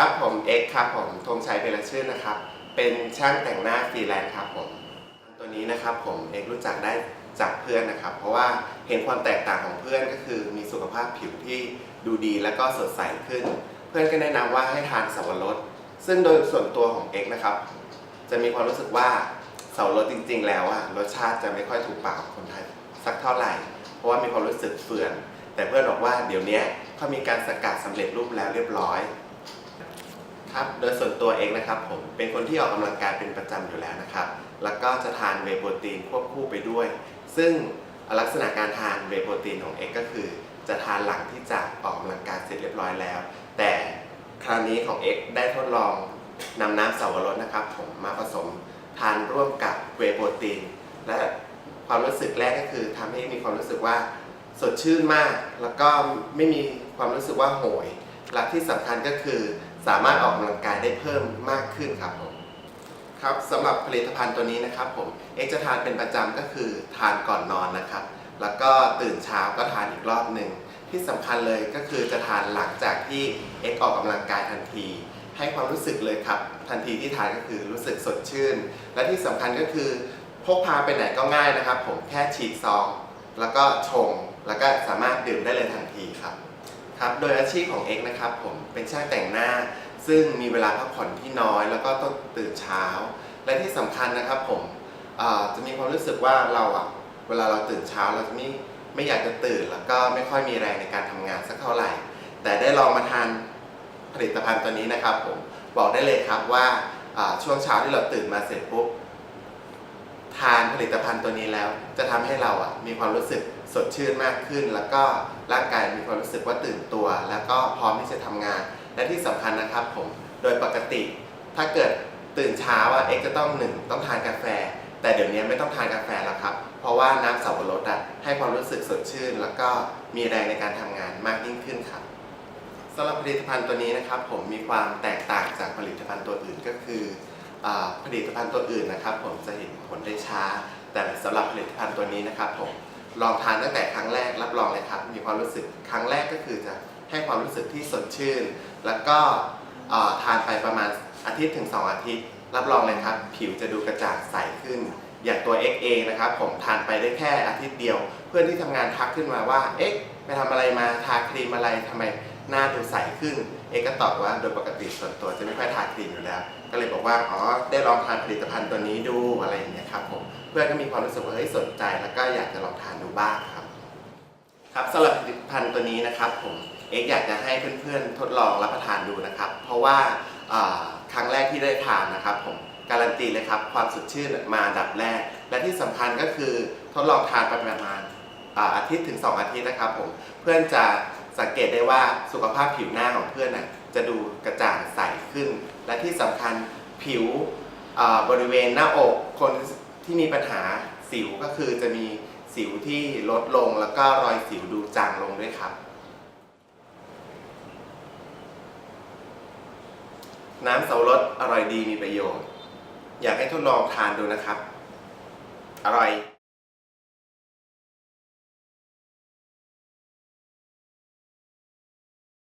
ครับผมเอ็กครับผมธงชัยเปรชื่นนะครับ เป็นช่างแต่งหน้าฟรีแลนซ์ครับผม ตัวนี้นะครับผมเอกรู้จักได้จากเพื่อนนะครับ เพราะว่าเห็นความแตกต่างของเพื่อนก็คือมีสุขภาพผิวที่ดูดีและก็สดใสขึ้น เพื่อนก็แนะนำว่าให้ทานสับปะรดซึ่งโดยส่วนตัวของเอกนะครับ จะมีความรู้สึกว่าสับปะรดจริง ๆ แล้วอะรสชาติจะไม่ค่อยถูกปากคนไทยสักเท่าไหร่ เพราะว่ามีความรู้สึกเฟื่อน แต่เพื่อนบอกว่าเดี๋ยวนี้เขามีการสกัดสำเร็จรูปแล้วเรียบร้อย ครับโดยส่วนตัวเองนะครับผมเป็นคนที่ออกกำลังกายเป็นประจำอยู่แล้วนะครับ แล้วก็จะทานเวโปรตีนควบคู่ไปด้วย ซึ่งลักษณะการทานเวโปรตีนของเอกก็คือ จะทานหลังที่จากออกกำลังกายเสร็จเรียบร้อยแล้ว แต่คราวนี้ของเอกได้ทดลองนำน้ำสับปะรดนะครับ ผมมาผสมทานร่วมกับเวโปรตีน และความรู้สึกแรกก็คือทำให้มีความรู้สึกว่าสดชื่นมาก แล้วก็ไม่มีความรู้สึกว่าโหยและที่สำคัญก็คือ สามารถออกกำลังกายได้เพิ่มมากขึ้นครับผมครับสำหรับผลิตภัณฑ์ตัวนี้นะครับผมเอ็กจะทานเป็นประจำก็คือทานก่อนนอนนะครับ แล้วก็ตื่นเช้าก็ทานอีกรอบหนึ่งที่สำคัญเลยก็คือจะทานหลังจากที่เอ็กออกกำลังกายทันที ให้ความรู้สึกเลยครับ ทันทีที่ทานก็คือรู้สึกสดชื่น และที่สำคัญก็คือพกพาไปไหนก็ง่ายนะครับ ผมแค่ฉีกซอง แล้วก็ชง แล้วก็สามารถดื่มได้เลยทันทีครับ ครับโดยอาชีพของเอกนะครับผมเป็นช่างแต่งหน้า ซึ่งมีเวลาพักผ่อนที่น้อย แล้วก็ต้องตื่นเช้า และที่สำคัญนะครับผมจะมีความรู้สึกว่าเราอะเวลาเราตื่นเช้าเราจะไม่ไม่อยากจะตื่น แล้วก็ไม่ค่อยมีแรงในการทำงานสักเท่าไหร่ แต่ได้ลองมาทานผลิตภัณฑ์ตัวนี้นะครับผมบอกได้เลยครับว่าช่วงเช้าที่เราตื่นมาเสร็จปุ๊บ ทานผลิตภัณฑ์ตัวนี้แล้ว จะทำให้เราอะมีความรู้สึกสดชื่นมากขึ้น แล้วก็ร่างกายมีความรู้สึกว่าตื่นตัว แล้วก็พร้อมที่จะทำงาน และที่สำคัญนะครับผมโดยปกติ ถ้าเกิดตื่นเช้าอะเอ็กจะต้องหนึ่งต้องทานกาแฟ แต่เดี๋ยวนี้ไม่ต้องทานกาแฟแล้วครับ เพราะว่าน้ำสับปะรดอะให้ความรู้สึกสดชื่น แล้วก็มีแรงในการทำงานมากยิ่งขึ้นครับสำหรับผลิตภัณฑ์ตัวนี้นะครับ ผมมีความแตกต่างจากผลิตภัณฑ์ตัวอื่นก็คือ ผลิตภัณฑ์ตัวอื่นนะครับ ผมจะเห็นผลได้ช้า แต่สำหรับผลิตภัณฑ์ตัวนี้นะครับ ผมลองทานตั้งแต่ครั้งแรกรับรองเลยครับ มีความรู้สึกครั้งแรกก็คือจะให้ความรู้สึกที่สดชื่น แล้วก็ทานไปประมาณอาทิตย์ถึง 2 อาทิตย์ รับรองเลยครับ ผิวจะดูกระจ่างใสขึ้น อย่างตัว X เองนะครับ ผมทานไปได้แค่อาทิตย์เดียว เพื่อนที่ทำงานทักขึ้นมาว่า เอ๊ะไปทำอะไรมาทาครีมอะไรทำไม หน้าดูใสขึ้น เอกก็ตอบว่าโดยปกติส่วนตัวจะไม่ค่อยทาครีมอยู่แล้ว ก็เลยบอกว่าอ๋อได้ลองทานผลิตภัณฑ์ตัวนี้ดูอะไรอย่างเงี้ยครับผมเพื่อนก็มีความรู้สึกว่าเฮ้ยสนใจ แล้วก็อยากจะลองทานดูบ้างครับครับสำหรับผลิตภัณฑ์ตัวนี้นะครับผมเอกอยากจะให้เพื่อนๆทดลองรับประทานดูนะครับ เพราะว่าครั้งแรกที่ได้ทานนะครับผมการันตีเลยครับความสดชื่นมาดับแรก และที่สำคัญก็คือทดลองทานไปประมาณอาอาทิตย์ถึง 2 อาทิตย์นะครับผมเพื่อนจะ สังเกตได้ว่าสุขภาพผิวหน้าของเพื่อนน่ะจะดูกระจ่างใสขึ้น และที่สำคัญผิวบริเวณหน้าอกคนที่มีปัญหาสิวก็คือจะมีสิวที่ลดลงแล้วก็รอยสิวดูจางลงด้วยครับ น้ำเสารสอร่อยดีมีประโยชน์ อยากให้ทดลองทานดูนะครับ อร่อย